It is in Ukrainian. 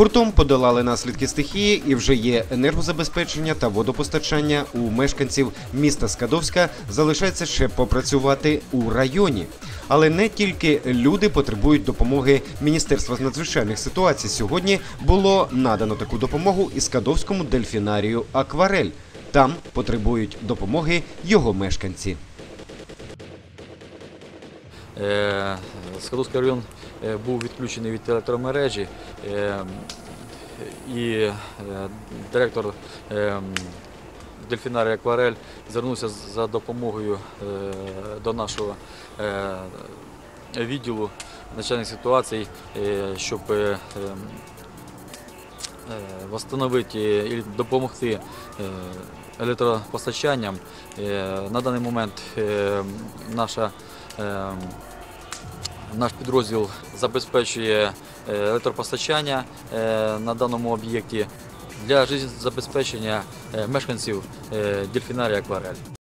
Гуртом подолали наслідки стихії і вже є енергозабезпечення та водопостачання у мешканців міста Скадовська. Залишається ще попрацювати у районі. Але не тільки люди потребують допомоги Міністерства з надзвичайних ситуацій. Сьогодні було надано таку допомогу і Скадовському дельфінарію Акварель. Там потребують допомоги його мешканці. Е, Скадовський район е, був відключений від електромережі е, і директор дельфінарії Акварель звернувся за допомогою до нашого відділу надзвичайних ситуацій, щоб е, і допомогти електропостачанням. На даний момент наша наш підрозділ забезпечує е, електропостачання е, на даному об'єкті для життєзабезпечення е, мешканців дельфінарії Акварель.